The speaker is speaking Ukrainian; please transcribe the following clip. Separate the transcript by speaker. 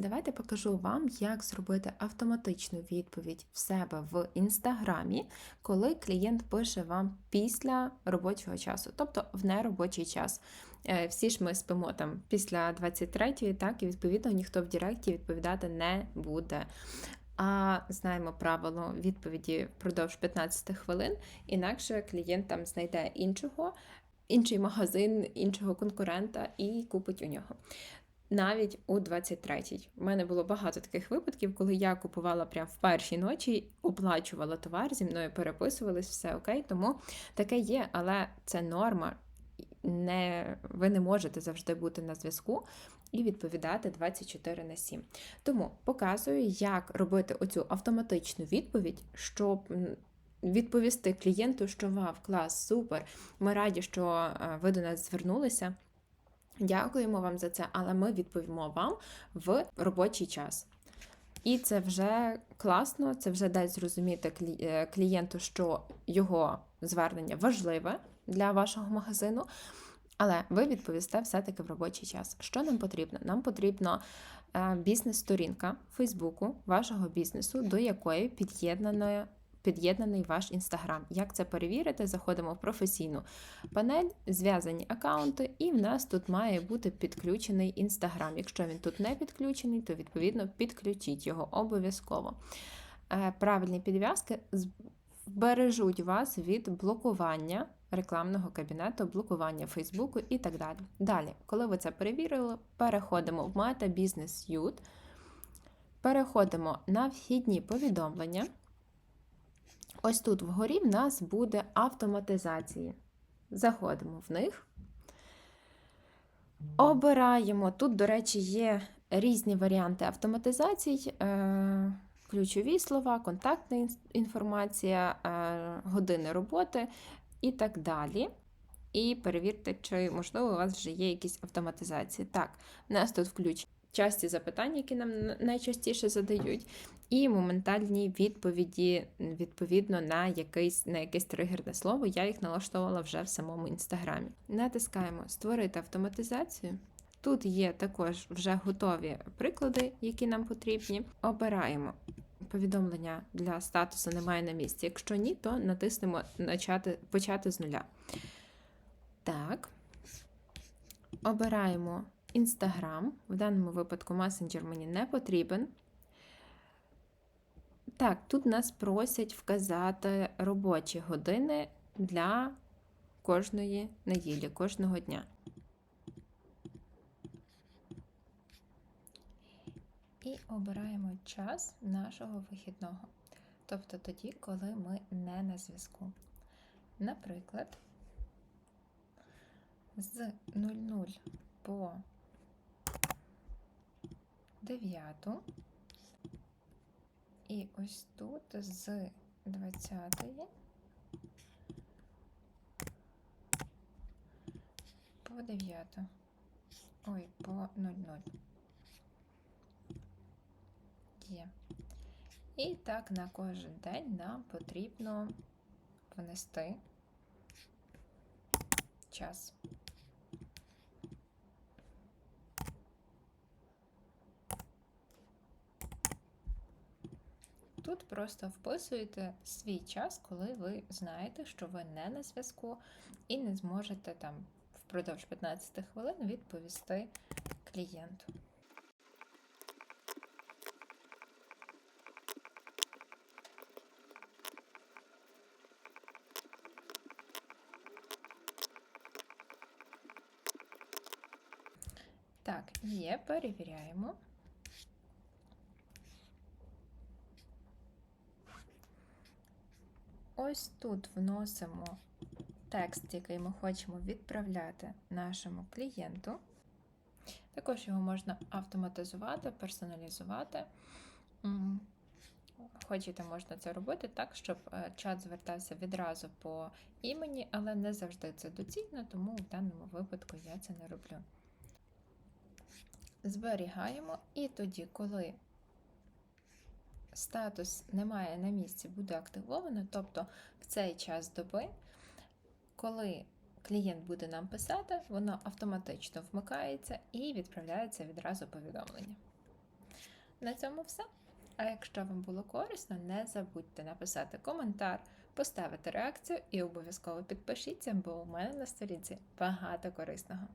Speaker 1: Давайте покажу вам, як зробити автоматичну відповідь в себе в інстаграмі, коли клієнт пише вам після робочого часу, тобто в неробочий час. Е, Всі ж ми спимо там після 23-ї, так, і відповідно ніхто в Директі відповідати не буде. А знаємо правило відповіді впродовж 15 хвилин, інакше клієнт там знайде іншого, інший магазин, іншого конкурента і купить у нього. Навіть у 23-й. У мене було багато таких випадків, коли я купувала прямо в першій ночі, оплачувала товар, зі мною переписувались, все окей. Тому таке є, але це норма. Не, ви не можете завжди бути на зв'язку і відповідати 24 на 7. Тому показую, як робити оцю автоматичну відповідь, щоб відповісти клієнту, що вав, клас, супер. Ми раді, що е, ви до нас звернулися. Дякуємо вам за це, але ми відповімо вам в робочий час. І це вже класно, це вже дасть зрозуміти е, клієнту, що його звернення важливе для вашого магазину. Але ви відповісте все-таки в робочий час. Що нам потрібно? Нам потрібно е, бізнес-сторінка Фейсбуку вашого бізнесу, до якої під'єднано під'єднаний ваш інстаграм. Як це перевірити? Заходимо в професійну панель, зв'язані аккаунти, і в нас тут має бути підключений інстаграм. Якщо він тут не підключений, то відповідно підключіть його обов'язково. Е, Правильні підв'язки з- вбережуть вас від блокування рекламного кабінету, блокування Фейсбуку і так далі. Далі, коли ви це перевірили, переходимо в Meta Business Suite, переходимо на вхідні повідомлення. Ось тут вгорі в нас буде автоматизації. Заходимо в них. Обираємо. Тут, до речі, є різні варіанти автоматизацій, е, ключові слова, контактна інформація, е, години роботи і так далі. І перевірте, чи можливо у вас вже є якісь автоматизації. Так, у нас тут включені часті запитань, які нам найчастіше задають, і моментальні відповіді відповідно на якесь, на якесь тригерне слово. Я їх налаштовувала вже в самому інстаграмі. Натискаємо Створити автоматизацію. Тут є також вже готові приклади, які нам потрібні. Обираємо повідомлення для статусу немає на місці. Якщо ні, то натиснемо начати, почати з нуля. Так. Обираємо Instagram. В даному випадку месенджер мені не потрібен. Так, тут нас просять вказати робочі години для кожної неділі, кожного дня. І обираємо час нашого вихідного. Тобто тоді, коли ми не на зв'язку. Наприклад, з 00 по 9. І ось тут з 20 по 9. Ой, по 00. Є. І так на кожен день нам потрібно внести час. Тут просто вписуєте свій час, коли ви знаєте, що ви не на зв'язку і не зможете там впродовж 15 хвилин відповісти клієнту. Так, є, перевіряємо. Ось тут вносимо текст, який ми хочемо відправляти нашому клієнту. Також його можна автоматизувати, персоналізувати. Хочете, можна це робити так, щоб е, чат звертався відразу по імені, але не завжди це доцільно, тому в даному випадку я це не роблю. Зберігаємо, і тоді, коли статус немає на місці, буде активовано, тобто в цей час доби, коли клієнт буде нам писати, воно автоматично вмикається і відправляється відразу повідомлення. На цьому все. А якщо вам було корисно, не забудьте написати коментар, поставити реакцію і обов'язково підпишіться, бо у мене на сторінці багато корисного.